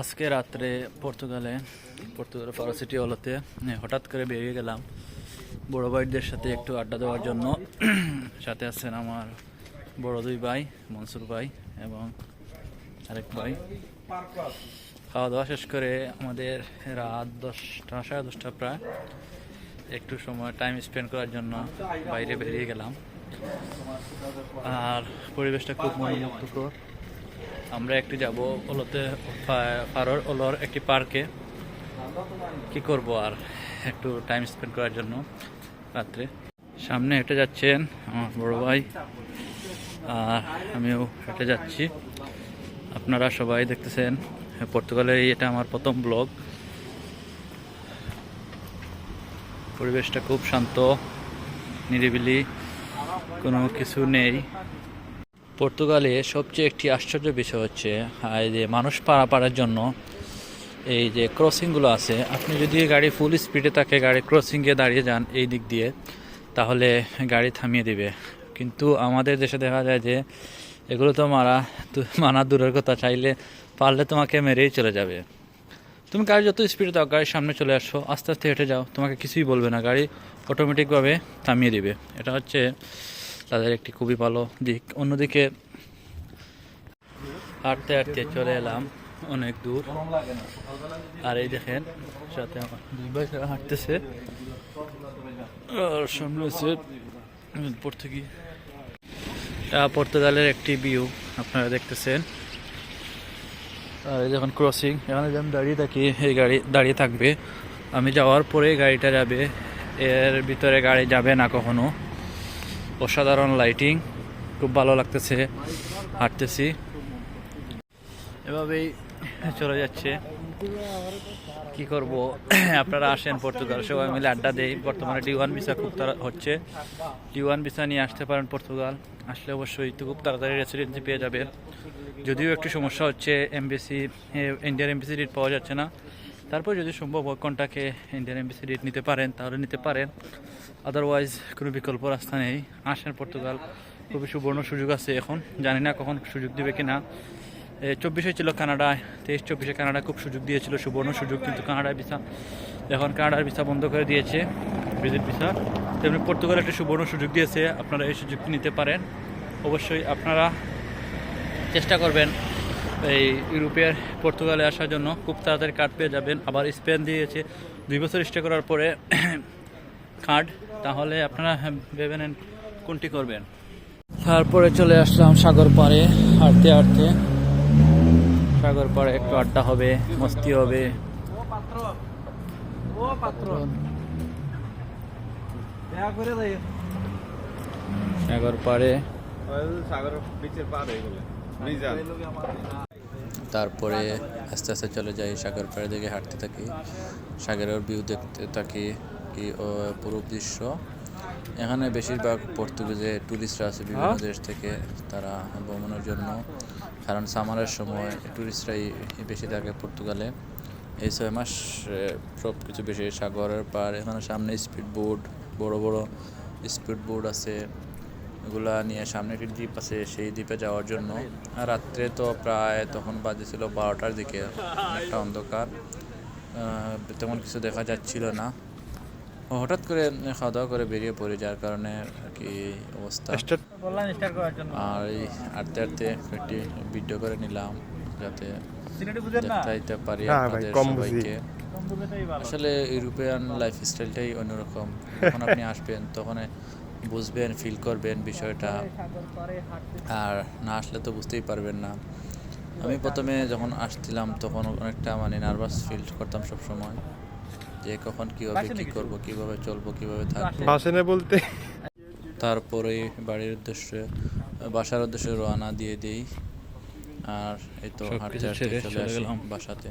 আজকে রাত্রে পর্তুগালে পর্তুগালের ফরা হলতে হঠাৎ করে বেরিয়ে গেলাম বড় ভাইদের সাথে একটু আড্ডা দেওয়ার জন্য। সাথে আছেন আমার বড় দুই ভাই, মনসুর ভাই এবং আরেক ভাই। খাওয়া দাওয়া শেষ করে আমাদের রাত দশটা, সাড়ে দশটা প্রায় একটু সময় টাইম স্পেন্ড করার জন্য বাইরে বেরিয়ে গেলাম। আর পরিবেশটা খুব মনোমুগ্ধকর। আমরা একটি যাব ওলোতে ফারোর, ওলোর একটি পার্কে। কি করব আর? একটু টাইম স্পেন্ড করার জন্য রাত্রে। সামনে হেঁটে যাচ্ছেন আমার বড় ভাই। আর আমিও হেঁটে যাচ্ছি। আপনারা সবাই দেখতেছেন পর্তুগালের এটা আমার প্রথম ব্লগ। পরিবেশটা খুব শান্ত, নিরিবিলি, কোনো কিছু নেই। পর্তুগালে সবচেয়ে একটি আশ্চর্য বিষয় হচ্ছে, এই যে মানুষ পারাপারের জন্য এই যে ক্রসিংগুলো আছে, আপনি যদি গাড়ি ফুল স্পিডে থাকে গাড়ি ক্রসিংয়ে দাঁড়িয়ে যান এই দিক দিয়ে, তাহলে গাড়ি থামিয়ে দিবে। কিন্তু আমাদের দেশে দেখা যায় যে এগুলো তো মারা, মানা দূরের কথা, চাইলে পারলে তোমাকে মেরেই চলে যাবে। তুমি গাড়ি যত স্পিডে দাও, গাড়ির সামনে চলে আসো, আস্তে আস্তে হেঁটে যাও, তোমাকে কিছুই বলবে না, গাড়ি অটোমেটিকভাবে থামিয়ে দিবে। এটা হচ্ছে তাদের একটি খুবই ভালো দিক। অন্যদিকে হাঁটতে হাঁটতে চলে এলাম অনেক দূর। আর এই দেখেন, সাথে দুই ভাই হাঁটতেছে। আর সামনে আছে পর্তুগি পর্তুগালের একটি ভিউ আপনারা দেখতেছেন। আর এই যখন ক্রসিং এখানে যে আমি দাঁড়িয়ে থাকি, এই গাড়ি দাঁড়িয়ে থাকবে। আমি যাওয়ার পরে গাড়িটা যাবে, এর ভিতরে গাড়ি যাবে না কখনো। অসাধারণ লাইটিং খুব ভালো লাগতেছে, হাঁটতেছি। এভাবেই চলে যাচ্ছে। কি করব? আপনারা আসেন পর্তুগাল, সবাই মিলে আড্ডা দেই। বর্তমানে ডি ওয়ান ভিসা খুব তাড়া হচ্ছে। ডি ওয়ান ভিসা নিয়ে আসতে পারেন পর্তুগাল। আসলে অবশ্যই তো খুব তাড়াতাড়ি রেসিডেন্সি পেয়ে যাবে যদিও একটু সমস্যা হচ্ছে এমবিসি ইন্ডিয়ান এমবিসি রেট পাওয়া যাচ্ছে না। তারপর যদি সম্ভব হয় কন্টাকে ইন্ডিয়ান এমবিসি রেট নিতে পারেন, তাহলে নিতে পারেন। আদারওয়াইজ কোনো বিকল্প রাস্তা নেই। আসেন পর্তুগাল। খুবই সুবর্ণ সুযোগ আছে এখন। জানি না কখন সুযোগ দিবে কিনা। চব্বিশে ছিল কানাডায় তেইশ চব্বিশে কানাডা খুব সুযোগ দিয়েছিল, সুবর্ণ সুযোগ, কিন্তু কানাডার ভিসা এখন কানাডার ভিসা বন্ধ করে দিয়েছে ভিজিট ভিসা তেমনি পর্তুগাল একটা সুবর্ণ সুযোগ দিয়েছে। আপনারা এই সুযোগটি নিতে পারেন। অবশ্যই আপনারা চেষ্টা করবেন। এই ইউরোপের পর্তুগালে আসার জন্য খুব তাড়াতাড়ি কার্ড পেয়ে যাবেন। আবার স্পেন দিয়েছে। দুই বছর স্টে করার পরে কার্ড তাহলে আপনারা ভেবে নেন কোনটি করবেন। তারপরে চলে আসলাম সাগর পাড়ে, হাঁটতে হাঁটতে। সাগর পাড়ে একটু আড্ডা হবে, মস্তি হবে। সাগর পাড়ে। সাগর বিচের মিজান তারপরে আস্তে আস্তে চলে যাই সাগর পাড়ের দিকে হাঁটতে থাকি। সাগরের ভিউ দেখতে থাকি কি ও পুরো দৃশ্য। এখানে বেশিরভাগ পর্তুগিজে টুরিস্টরা আছে বিভিন্ন দেশ থেকে তারা ভ্রমণের জন্য। কারণ সামারের সময় টুরিস্টরাই বেশি থাকে পর্তুগালে। এই ছয় মাস সব কিছু বেশি সাগরের পার এখানে সামনে স্পিড বোট বড় বড় স্পিড বোট আছে। এগুলা নিয়ে সামনে একটি দ্বীপ আছে সেই দ্বীপে যাওয়ার জন্য। আর রাত্রে তো প্রায় তখন বাজেছিল বারোটার দিকে একটা অন্ধকার। আহ, তেমন কিছু দেখা যাচ্ছিল না। হঠাৎ করে খাওয়া দাওয়া করে বেরিয়ে পড়ে যার কারণে আর কি অবস্থা। আর এই হাঁটতে হাঁটতে একটি ভিডিও করে নিলাম যাতে দেখাইতে পারি আপনাদের সবাইকে। আসলে ইউরোপিয়ান লাইফ স্টাইলটাই অন্যরকম। যখন আপনি আসবেন তখন বুঝবেন ফিল করবেন বিষয়টা। সাগর পারে হাঁটতে আর না আসলে তো বুঝতেই পারবেন না। আমি প্রথমে যখন আসছিলাম তখন অনেকটা মানে নার্ভাস ফিল করতাম সব সময় যে কখন কীভাবে কী করব কীভাবে চলবো কীভাবে থাকব। বাসনে বলতে? তারপরে বাড়ির উদ্দেশ্যে বাসার উদ্দেশ্যে রওনা দিয়ে দিই। আর এই তো হাঁটতে হাঁটতে চলে আসি বাসাতে।